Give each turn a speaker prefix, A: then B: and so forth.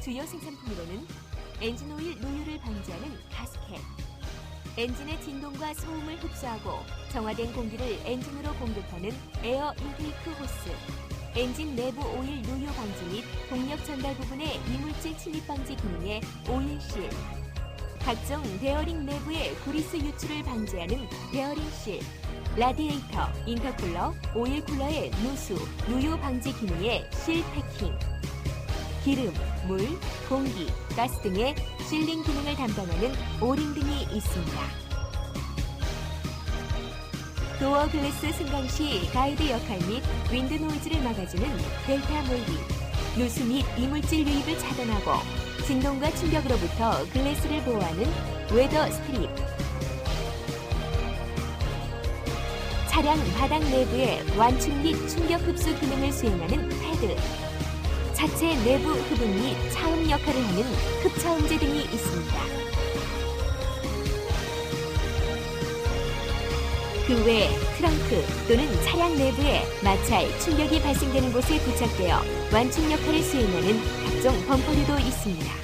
A: 주요 생산품으로는 엔진 오일 노유를 방지하는 가스켓, 엔진의 진동과 소음을 흡수하고 정화된 공기를 엔진으로 공급하는 에어 인테이크 호스, 엔진 내부 오일 노유 방지 및 동력 전달 부분의 이물질 침입 방지 기능의 오일 실, 각종 베어링 내부의 그리스 유출을 방지하는 베어링 실, 라디에이터, 인터쿨러, 오일 쿨러의 누수, 누유 방지 기능의 실 패킹, 기름, 물, 공기, 가스 등의 실링 기능을 담당하는 오링 등이 있습니다. 도어 글래스 승강 시 가이드 역할 및 윈드 노이즈를 막아주는 델타 몰딩, 누수 및 이물질 유입을 차단하고 진동과 충격으로부터 글래스를 보호하는 웨더 스트립, 차량 바닥 내부의 완충 및 충격 흡수 기능을 수행하는 패드, 자체 내부 흡음 및 차음 역할을 하는 흡차음제 등이 있습니다. 그 외 트렁크 또는 차량 내부에 마찰, 충격이 발생되는 곳에 부착되어 완충 역할을 수행하는 각종 범퍼류도 있습니다.